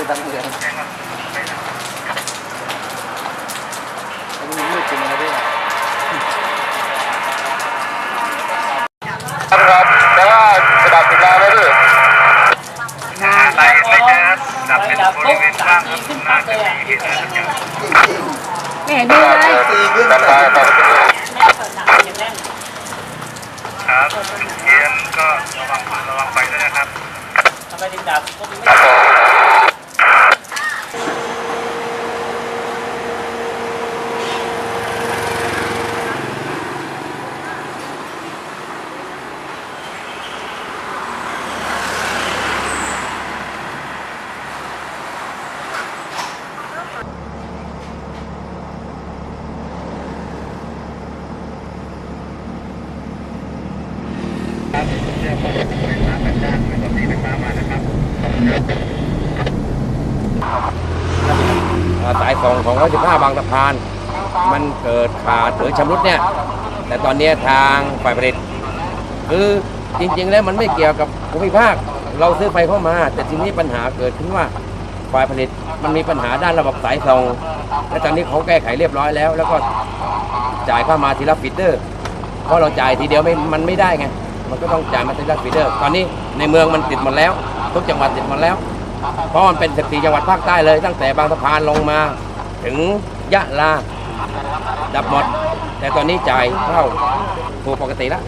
คือทั้งเมืองอันนี้มันมืดจริงนะพี่ครับแต่ว่าระดับสุดาแล้วพี่ไปไปเจอดับเป็นบริเวณกว้างครับน่าจะมีเหตุอะไรสักอย่างไม่เห็นมีเลยตีขึ้นดับไฟครับครับเย็นก็ระวังระวังไฟด้วยนะครับ ครับผม สายส่งของ115บางสะพาน มันเกิดขาดหรือชำรุดเนี่ย แต่ตอนนี้ทางฝ่ายผลิตคือจริง ๆ แล้วมันไม่เกี่ยวกับภูมิภาค เราซื้อไฟเข้ามา แต่ทีนี้ปัญหาเกิดขึ้นว่าฝ่ายผลิตมันมีปัญหาด้านระบบสายส่งและตอนนี้เขาแก้ไขเรียบร้อยแล้ว แล้วก็จ่ายเข้ามาทีละฟีเดอร์เพราะเราจ่ายทีเดียวไม่มันไม่ได้ไง มันก็ต้องจ่ายมาทีละฟีดเดอร์ตอนนี้ในเมืองมันติดหมดแล้ว ทุกจังหวัดติดหมดแล้ว เพราะมันเป็นสิบสี่จังหวัดภาคใต้เลย ตั้งแต่บางสะพานลงมา ถึงยะลาดับหมด แต่ตอนนี้จ่ายเท่าถูกปกติแล้ว